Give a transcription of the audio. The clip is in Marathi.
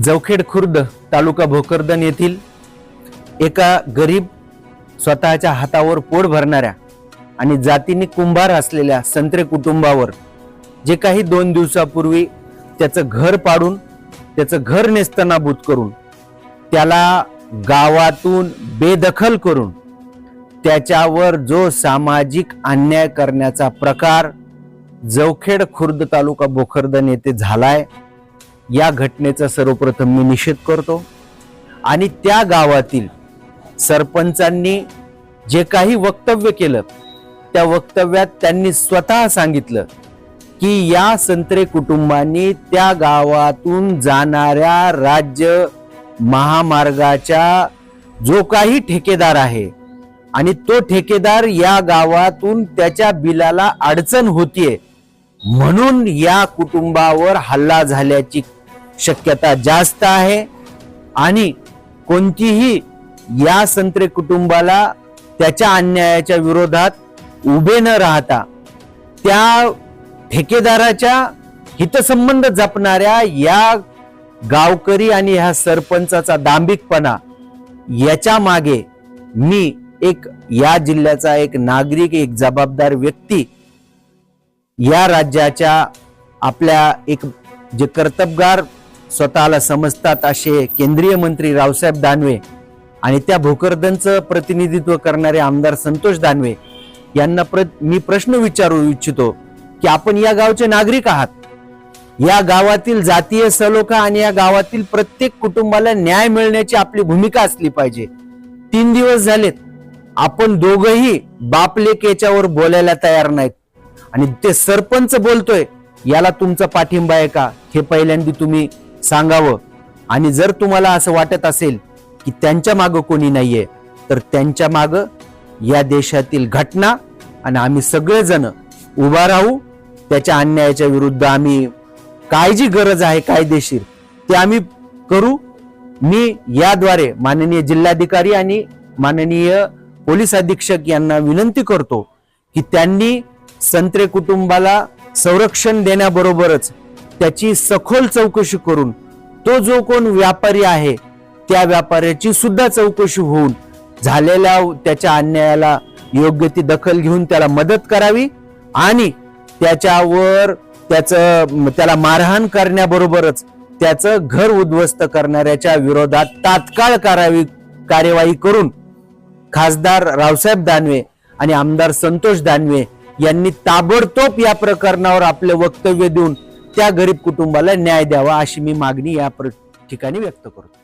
जवखेड खुर्द तालुका भोकरदन येथील एका गरीब स्वतःच्या हातावर पोट भरणाऱ्या आणि जातीने कुंभार असलेल्या संत्रे कुटुंबावर जे काही दोन दिवसापूर्वी त्याचं घर पाडून त्याचं घर नेस्तनाभूत करून त्याला गावातून बेदखल करून त्याच्यावर जो सामाजिक अन्याय करण्याचा प्रकार जवखेड खुर्द तालुका भोकरदन येथे झालाय या घटनेचा सर्वप्रथम मी निषेध करतो. आणि त्या गावातील सरपंचांनी जे काही वक्तव्य केलं त्या वक्तव्यात त्यांनी स्वतः सांगितलं की या संत्रे कुटुंबांनी त्या गावातून जाणाऱ्या राज्य महामार्गाच्या जो काही ठेकेदार आहे आणि तो ठेकेदार या गावातून त्याच्या बिलाला अडचण होतीये म्हणून या कुटुंबावर हल्ला झाल्याची शक्यता जास्त आहे. आणि कोणतीही या संत्रे कुटुंबाला त्याच्या अन्यायाच्या विरोधात उभे न राहता त्या ठेकेदाराच्या हितसंबंध जपणाऱ्या या गावकरी आणि ह्या सरपंचाचा दांभिकपणा याच्या मागे मी एक या जिल्ह्याचा एक नागरिक एक जबाबदार व्यक्ती या राज्याच्या आपल्या एक जे कर्तबगार स्वतःला समजतात असे केंद्रीय मंत्री रावसाहेब दानवे आणि त्या भोकरदनचं प्रतिनिधित्व करणारे आमदार संतोष दानवे यांना प्र मी प्रश्न विचारू इच्छितो की आपण या गावचे नागरिक आहात. या गावातील जातीय सलोखा आणि या गावातील प्रत्येक कुटुंबाला न्याय मिळण्याची आपली भूमिका असली पाहिजे. तीन दिवस झालेत. आपण दोघही बापलेक याच्यावर बोलायला तयार नाहीत. आणि ते सरपंच बोलतोय याला तुमचा पाठिंबा आहे का? हे पहिल्यांदा तुम्ही सांगावं. आणि जर तुम्हाला असं वाटत असेल की त्यांच्या मागं कोणी नाहीये तर त्यांच्या मागं या देशातील घटना आणि आम्ही सगळेजण उभा राहू. त्याच्या अन्यायाच्या विरुद्ध आम्ही काय जी गरज आहे कायदेशीर ते आम्ही करू. मी याद्वारे माननीय जिल्हाधिकारी आणि माननीय पोलीस अधीक्षक यांना विनंती करतो की त्यांनी संत्रे कुटुंबाला संरक्षण देण्याबरोबरच त्याची सखोल चौकशी करून तो जो कोण व्यापारी आहे त्या व्यापाऱ्याची सुद्धा चौकशी होऊन झालेल्या त्याच्या अन्यायाला योग्य ती दखल घेऊन त्याला मदत करावी आणि त्याच्यावर त्याचं त्याला मारहाण करण्याबरोबरच त्याचं घर उद्ध्वस्त करणाऱ्याच्या विरोधात तात्काळ करावी कार्यवाही करून खासदार रावसाहेब दानवे आणि आमदार संतोष दानवे यांनी ताबडतोब या प्रकरणावर आपले वक्तव्य देऊन त्या गरीब कुटुंबाला न्याय द्यावा अशी मी मागणी या प्र- ठिकाणी व्यक्त करतो.